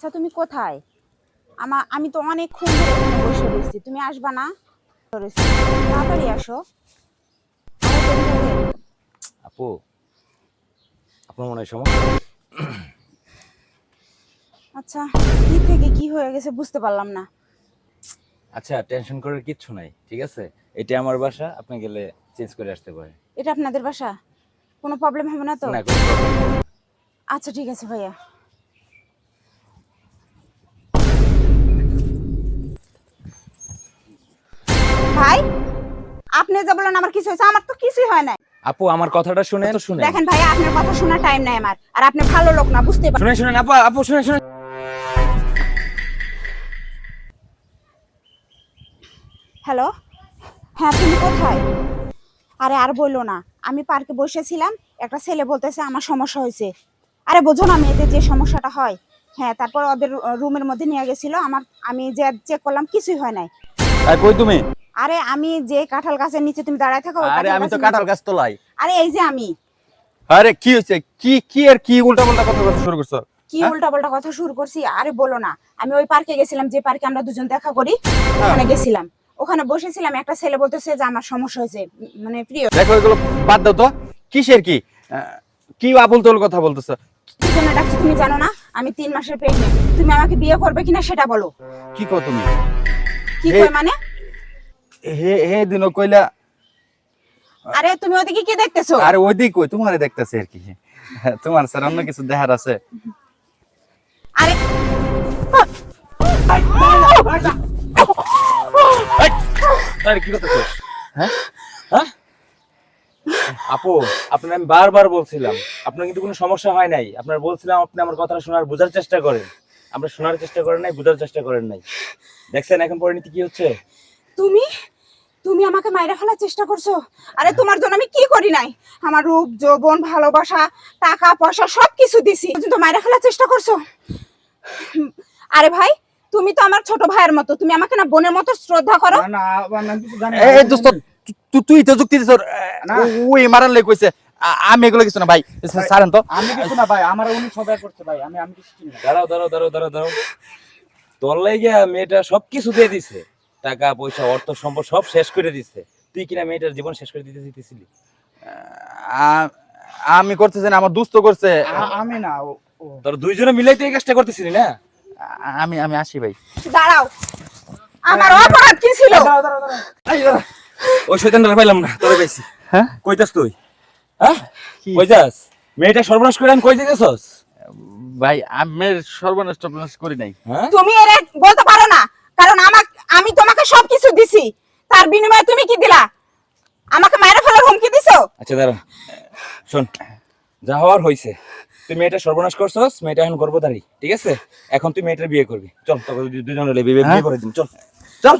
আচ্ছা তুমি কোথায়? আমা আমি তো অনেকক্ষণ ধরে এখানে বসে রয়েছি। তুমি আসবা না? তাড়াতাড়ি আসো। আপু আপনার মনে হয় সমস্যা? আচ্ছা কি থেকে কি হয়ে গেছে বুঝতে পারলাম না। আচ্ছা টেনশন করার কিচ্ছু নাই ঠিক আছে? এটা আমার বাসা আপনি গেলে চেঞ্জ করে আসতে পারে এটা আপনাদের বাসা? কোনো প্রবলেম হবে না তো। আচ্ছা ঠিক আছে ভাইয়া। ভাই। আপনি যা বলেন আমার কিছু হয়েছে আমার তো কিছুই হয় না আপু আমার কথাটা শুনে তো শুনে দেখেন ভাই আপনার কথা শোনার টাইম নাই আমার। আর আপনি ভালো লোক না বুঝতে পার শুনে শুনেন আপু আপু শুনে শুনে হ্যালো হ্যাঁ তুমি কোথায়? আরে আর বলল না। আমি পার্কে বসেছিলাম একটা ছেলে বলতেছে আমার সমস্যা হয়েছে। আরে বোঝো না মেয়েদের যে সমস্যাটা হয়। হ্যাঁ তারপর ওদের রুমের মধ্যে নিয়ে গেছিল আমার আমি যে চেক করলাম কিছুই হয় নাই। আর কই তুমি? আরে আমি যে কাঁঠাল গাছের নিচে তুমি দাঁড়ায় থাকো আরে আমি তো কাঁঠাল। গাছ তোলাই। আরে এই যে আমি। আরে কি হয়েছে? কি কি আর কি উল্টা পাল্টা কথা কথা শুরু করছ? কি হ্যাঁ? উল্টা পাল্টা কথা শুরু করছি? আরে বলো না। আমি ওই পার্কে গেছিলাম যে পার্কে আমরা দুজন দেখা করি হ্যাঁ। ওখানে গেছিলাম। ওখানে বসেছিলাম একটা ছেলে বলতেছে যে আমার সমস্যা হয়েছে মানে প্রিয়। দেখো এগুলো বাদ দাও তো। কিসের কি? কি আবুল তোল কথা বলতেছো? কি জন্য ডাকছি তুমি জানো না? আমি তিন মাসের প্রেগনেন্ট তুমি আমাকে বিয়ে করবে কিনা সেটা বলো। কি কও তুমি? কি কই মানে? হে হে দিন কইলা আরে তুমি ওদিকে কি দেখতেছো? আরে ওই দিক কই তোমারে দেখতেছে আর কি। হ্যাঁ, তোমার স্যার অন্য কিছু দেখার আছে। আরে আরে কি করতেছো? হ্যাঁ? হ্যাঁ? আপু আপনার আমি বারবার বলছিলাম আপনার কিন্তু কোনো সমস্যা হয় নাই। আপনার বলছিলাম আপনি আমার কথাটা শোনার বোঝার চেষ্টা করেন। আমরা শোনার চেষ্টা করেন নাই বোঝার চেষ্টা করেন নাই। দেখছেন এখন পরিণতি কি হচ্ছে? তুমি? তুমি আমাকে মাইরা ফেলার চেষ্টা করছ? আরে তোমার জন্য আমি কি করি নাই? আমার রূপ যৌবন ভালোবাসা টাকা পয়সা সব কিছু দিছি কিন্তু মাইরা ফেলার চেষ্টা করছ। আরে ভাই তুমি তো আমার ছোট ভাইয়ের মতো। তুমি আমাকে না বোনের মতো শ্রদ্ধা করো? না না আমি কিছু জানি না। এই দোস্ত তুই তো যুক্তি দিছ। না। ওই মারান লাই কইছে। আমি এগুলো কিছু না ভাই। সারেন তো। আমি কিছু না ভাই। আমার উনি সবাই করছে ভাই। আমি আমি কিছু না। দাঁড়াও দাঁড়াও দাঁড়াও দাঁড়াও দাঁড়াও। তোর লাইগা মেয়েটা সব কিছু দিয়ে দিছে। টাকা পয়সা অর্থ সম্পদ সব শেষ করে দিছে। তুই কিনা মেয়েটার জীবন শেষ করে দিতে দিতেছিলি আমি করতেছি না আমার দুস্থ করছে। আমি না। তোর দুইজনে মিলাই তো এই কাজটা করতেছিলি না? আমি আমি আসি ভাই। দাঁড়াও। আমার অপরাধ কি ছিল। ওই শয়তানটা পাইলাম না তোরে পাইছি। হ্যাঁ? কইতাস তুই? হ্যাঁ? কি? কইতাস? মেয়েটা সর্বনাশ করে আমি কই দিতেছস ভাই আমি সর্বনাশ টর্বনাশ করি নাই। হ্যাঁ? তুমি এর বলতে পারো না কারণ আমাকে আমি তোমাকে সবকিছু দিছি তার বিনিময়ে তুমি কি দিলা আমাকে মাইরা ফেলার হুমকি দিছো আচ্ছা দাঁড়া শোন যা হওয়ার হয়েছে তুই মেয়েটা সর্বনাশ করছস মেয়েটা এখন গর্ভধারী ঠিক আছে? এখন তুই মেয়েটার বিয়ে করবি। চল তোকে দুজনে বিয়ে বিয়ে হ্যাঁ? করে দিন চল। চল।